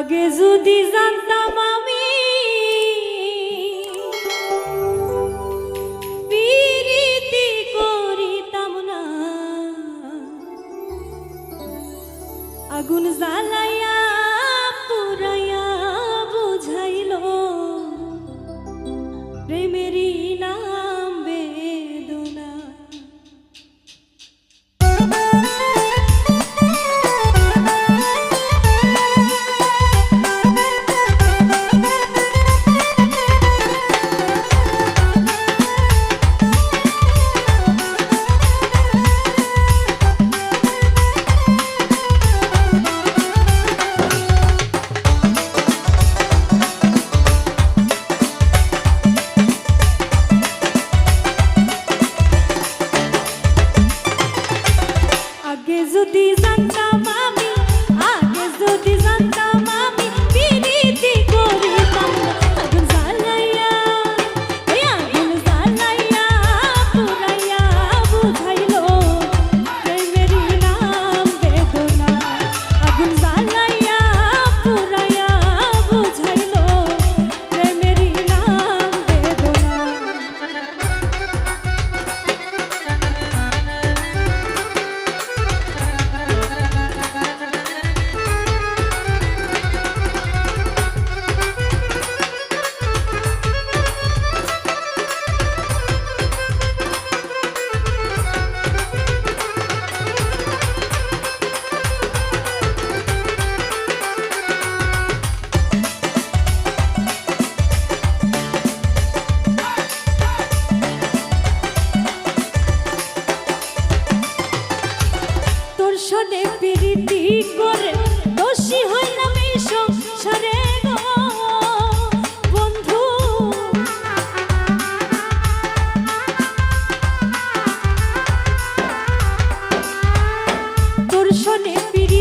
আগে যদি জানতাম আমি করিতাম না। আগুন জ্বালাইয়া দর্শনে ফিরি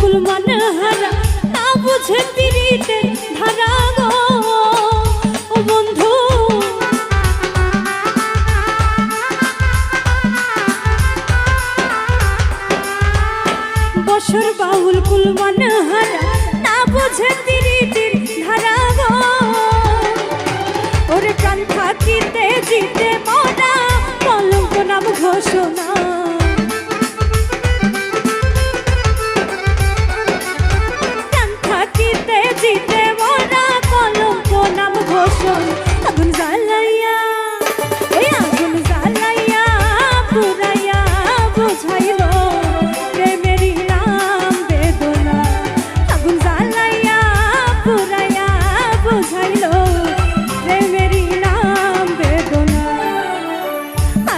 বসর বাউল কুল মানে হারা না বুঝে পিরিতে ধারা গো। বন্ধু, বসর বাউল কুল মানে হারা না বুঝে পিরিতির ধারা গো। ওরে প্রাণ থাকিতে জিতে মরা কলঙ্ক নাম ঘোষণা।